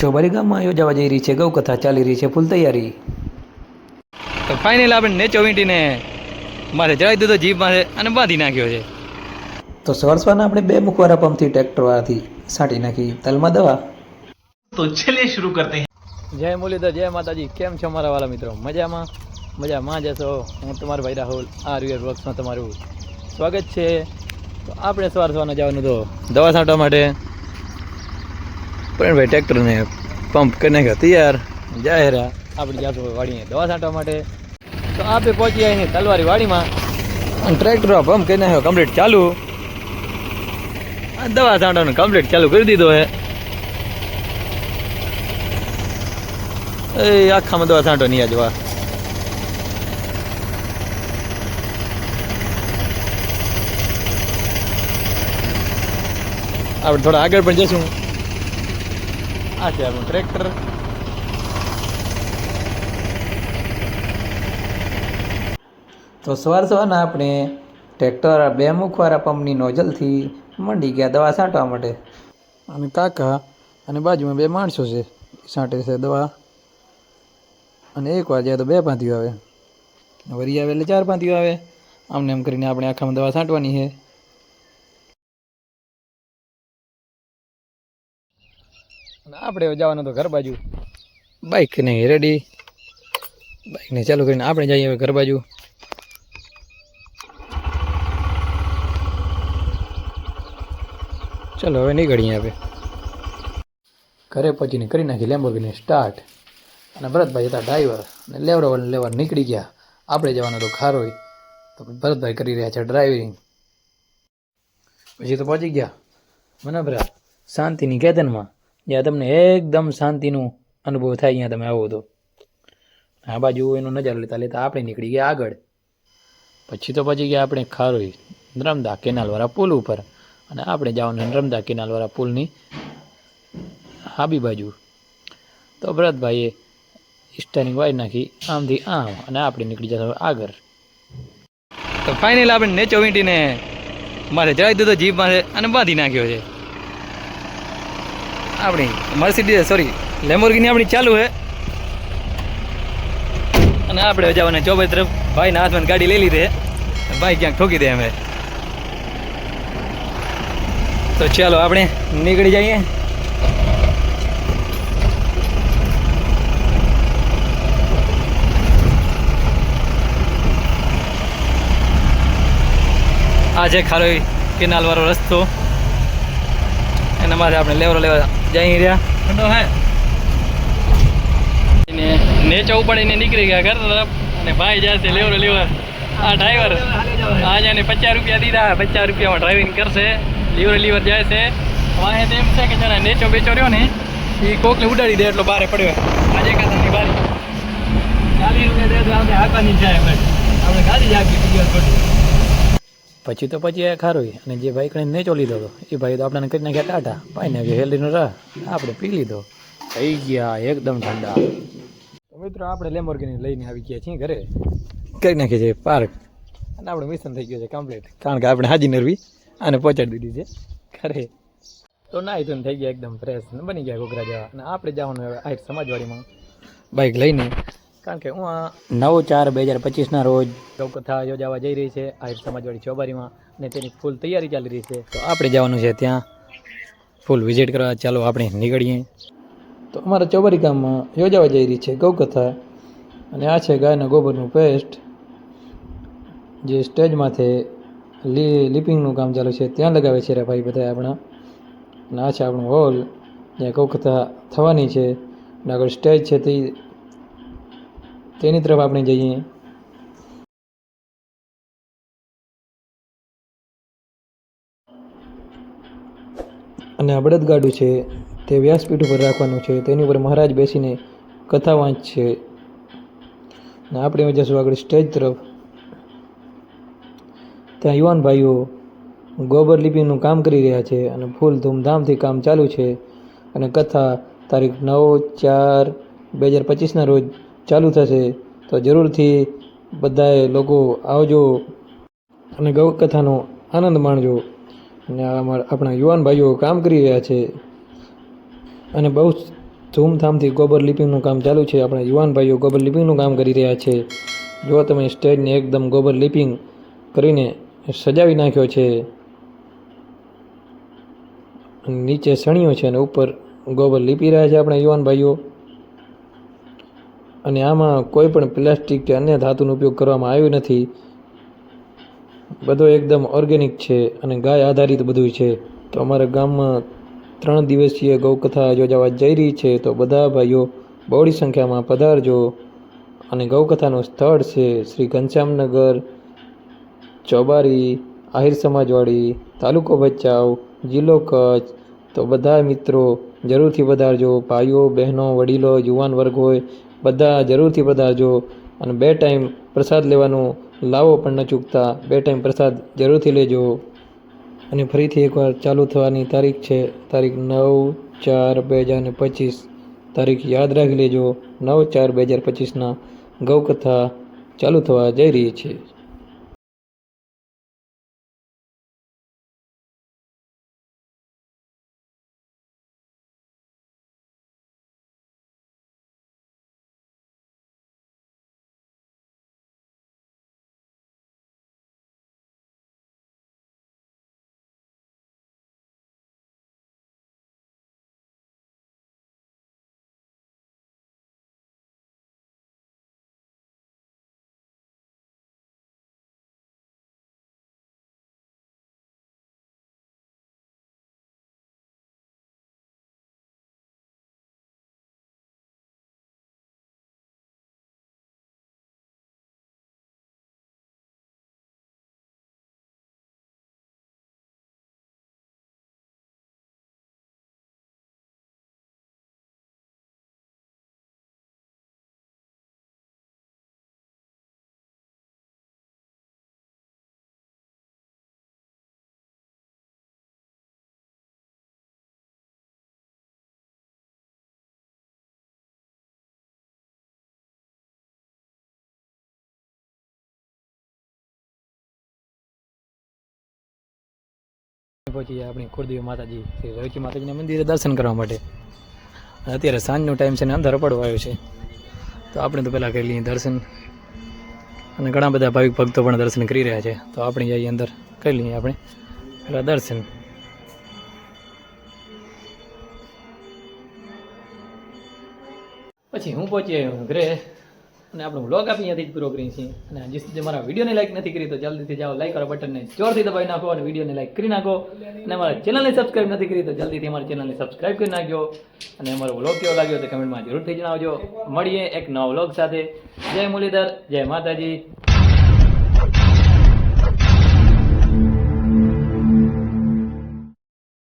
ચોબારી ગામમાં યોજાવા જઈ રહી છે ગૌકથા ચાલી રહી છે ફૂલ તૈયારી. તો ફાઇનલ આપણે નેચો વીંટીને મારે ચડાવી દીધો જીભ મારે અને બાંધી નાખ્યો છે. તો સરસવાના આપણે બે મુખવારા પંપથી ટ્રેક્ટરવાળાથી સાટી નાખી. તલમાં દવા. તો ચલે શરૂ કરતે જય મુરલીધર જય માતાજી. કેમ છો મારા વાલા મિત્રો? મજામાં? મજામાં જશો હું તમારો ભાઈ રાહુલ આ રિયર વર્કમાં તમારું સ્વાગત છે. તો આપણે સવાર સવારના જવાનું તો દવા છાંટવા માટે પ્રવીણભાઈ ટ્રેક્ટરને પંપ કરીને નાખ્યો તૈયાર. જાહેરા આપણે જાશું વાડીએ દવા છાંટવા માટે. તો આપણે પહોંચી અહીં તલવારી વાડીમાં. અને ટ્રેક્ટર પંપ કરીને નાખ્યો કમ્પ્લીટ ચાલુ. દવા છાંટવાનું કમ્પ્લીટ ચાલુ કરી દીધો હે. એ આખામાં દવા છાંટો નહીં આજવા આપણે થોડા આગળ પણ જઈશું. આ છે આપણું ટ્રેક્ટર તો સવાર સવારના આપણે ટ્રેક્ટર બે મુખવાળા પંપની નોઝલથી મંડી ગયા દવા છાંટવા માટે. અને કાકા અને બાજુમાં બે માણસો છે. છાંટે છે દવા. અને એક વાર જાય તો બે પાંતીઓ આવે. વરી આવે એટલે ચાર પાંતીઓ આવે. આમને એમ કરીને આપણે આખામાં દવા છાંટવાની છે. અને આપણે જવાનું તો ઘર બાજુ. બાઇક નહીં રેડી બાઇકને ચાલુ કરીને આપણે જઈએ હવે ઘર બાજુ. ચલો, હવે નીકળીએ હવે. ઘરે પહોંચીને કરી નાખી લેમ્બોર્ગિની સ્ટાર્ટ અને ભરતભાઈ હતા ડ્રાઈવર અને લેવડો લેવા નીકળી ગયા. આપણે જવાનું તો ખારોય તો ભરતભાઈ કરી રહ્યા છે ડ્રાઇવિંગ પછી તો પહોંચી ગયા. મનોભરા શાંતિની કેતનમાં. જ્યાં તમને એકદમ શાંતિનું અનુભવ થાય અહીંયા તમે આવો તો. આ બાજુ એનો નજારો લેતા લેતા આપણે નીકળી ગયા આગળ. પછી તો પછી ગયા આપણે ખારોઈ, નર્મદા કેનાલવાળા પુલ ઉપર. અને આપણે જવાનું નર્મદા કેનાલવાળા પુલની હાબી બાજુ. તો ભરતભાઈએ સ્ટારિંગ વાઈ નાખી આમથી આમ અને આપણે નીકળી જશું આગળ. તો ફાઇનલ આપણે નેચો વીંટીને મારે ચડાવી દીધો જીપ મારે અને બાંધી નાખ્યો છે. આપણી મર્સિડીઝ સોરી લેમોર્ગીની આપણી ચાલુ છે. અને આપણે જવાના ચોભાઈ તરફ. ભાઈના હાથમાં ગાડી લઈ લીધી ભાઈ ક્યાંક ઠોકી દે અમે તો ચાલો આપણે નીકળી જઈએ. આ છે કેનાલ વાળો રસ્તો. એના માટે આપણે લેવરો લેવા જઈ રહ્યા ઠંડો હે. ને નેચો ઉપાડીને નીકળી ગયા ઘર તરફ. અને ભાઈ છે લેવરો લેવા આ ડ્રાઈવર આજે એને પચાસ રૂપિયા દીધા પચાસ રૂપિયામાં ડ્રાઇવિંગ કરશે. લીવર લીવર જાય છે. વાહે તો એમ છે કે જરા નેચો બેચો રહ્યો ને એ કોકને ઉડાડી દે એટલો બારે પડ્યો. આજે કાતાની બારી. ચાલીસ રૂપિયા દે તો આપણે આપવાની જાય આપણે ગાડી જાગી ખોટી પછી તો પછી આ ખારું અને જે ભાઈ કણે નેચો લીધો હતો એ ભાઈ તો આપણને કરી નાખ્યા ટાટા પાઈને આવ્યો હેલ્દીનો રા આપણે પી લીધો. થઈ ગયા, એકદમ ઠંડા. મિત્રો આપણે લેમ્બોર્ગિની લઈને આવી ગયા છીએ ઘરે. કરી નાખીએ છીએ પાર્ક. અને આપણું મિશન થઈ ગયું છે કમ્પ્લીટ કારણ કે આપણે હાજી નરવી અને પહોંચાડી દીધી છે ઘરે. તો ના તો થઈ ગયા એકદમ ફ્રેશ બની ગયા ઘોઘરા જેવા. અને આપણે જવાનું હવે આહિર સમાજવાડીમાં. બાઇક લઈને કારણ કે હું આ નવ ચાર બે હજાર પચીસના રોજ લોકકથા યોજાવા જઈ રહી છે આહિર સમાજવાડી ચોબારીમાં અને તેની ફૂલ તૈયારી ચાલી રહી છે. તો આપણે જવાનું છે ત્યાં. ફૂલ વિઝિટ કરવા ચાલો આપણે નીકળીએ. તો અમારા ચોબારી ગામમાં યોજાવા જઈ રહી છે ગૌકથા અને આ છે ગાયના ગોબરનું પેસ્ટ. જે સ્ટેજ માથે લી લિપિંગનું કામ ચાલુ છે ત્યાં લગાવે છે રે ભાઈ બધા આપણા. અને આ છે આપણું હોલ જ્યાં ગૌકથા થવાની છે. અને આગળ સ્ટેજ છે તે તેની તરફ આપણે જઈએ. અને આ બળદગાડું છે તે વ્યાસપીઠ ઉપર રાખવાનું છે. તેની ઉપર મહારાજ બેસીને કથા વાંચશે. અને આપણે જશું આગળ સ્ટેજ તરફ. ત્યાં યુવાન ભાઈઓ ગોબર લિપિનું કામ કરી રહ્યા છે અને ફૂલ ધૂમધામથી કામ ચાલુ છે. અને કથા તારીખ નવ ચાર બે હજાર પચીસના રોજ ચાલુ થશે, તો જરૂરથી બધાએ લોકો આવજો અને ગૌકથાનો આનંદ માણજો. અને આપણા યુવાન ભાઈઓ કામ કરી રહ્યા છે. અને બહુ ધૂમધામથી ગોબર લિપિંગનું કામ ચાલુ છે. આપણા યુવાન ભાઈઓ ગોબર લિપિંગનું કામ કરી રહ્યા છે. જો તમે સ્ટેજને એકદમ ગોબર લિપિંગ કરીને સજાવી નાખ્યો છે નીચે સણિયો છે અને ઉપર ગોબર લીપી રહ્યા છે આપણા યુવાન ભાઈઓ. અને આમાં કોઈ પણ પ્લાસ્ટિક કે અન્ય ધાતુનો ઉપયોગ કરવામાં આવ્યો નથી. બધો એકદમ ઓર્ગેનિક છે અને ગાય આધારિત બધું છે. તો અમારા ગામમાં ત્રણ દિવસીય ગૌકથા યોજાવા જઈ રહી છે. તો બધા ભાઈઓ બહોળી સંખ્યામાં પધારજો. અને ગૌકથાનું સ્થળ છે શ્રી ઘનશ્યામનગર, ચોબારી, આહિર સમાજવાડી, તાલુકો ભચાઉ, જિલ્લો કચ્છ. તો બધા મિત્રો જરૂરથી પધારજો. ભાઈઓ, બહેનો, વડીલો, યુવાન વર્ગ હોય બધા જરૂરથી પધારજો અને બે ટાઈમ પ્રસાદ લેવાનું લાવો પણ ન ચૂકતા. બે ટાઈમ પ્રસાદ જરૂરથી લેજો. અને ફરીથી એકવાર ચાલુ થવાની તારીખ છે. તારીખ નવ ચાર બે હજાર ને પચીસ. તારીખ યાદ રાખી લેજો. નવ ચાર બે હજાર પચીસના ગૌકથા ચાલુ થવા જઈ રહી છે. પહોંચી ગયા આપણી ખુરદેવી માતાજી, શ્રી રવિચી માતાજીના મંદિરે દર્શન કરવા માટે. અત્યારે સાંજનો ટાઈમ છે ને અંધારો આવ્યો છે. તો આપણે તો પહેલાં કરી લઈએ દર્શન. અને ઘણા બધા ભાવિક ભક્તો પણ દર્શન કરી રહ્યા છે. તો આપણે જઈએ અંદર. કરી લઈએ આપણે પહેલાં દર્શન. પછી હું પહોંચી આવ્યો ઘરે અને આપણો વ્લોગ આપી અહીંયાથી જ પૂરો કરીએ છીએ. અને હજી સુધી મારા વિડીયોને લાઈક નથી કરી, તો જલ્દીથી જાઓ લાઈક કરો બટનને જોરથી દબાવી નાખો અને વિડીયોને લાઈક કરી નાખો. અને અમારા ચેનલને સબસ્ક્રાઈબ નથી કરી, તો જલ્દીથી અમારી ચેનલને સબસ્ક્રાઈબ કરી નાખજો. અને અમારો વ્લોગ કેવો લાગ્યો તો કમેન્ટમાં જરૂરથી જણાવજો. મળીએ એક નવા વ્લોગ સાથે. જય મુરલીધર, જય માતાજી.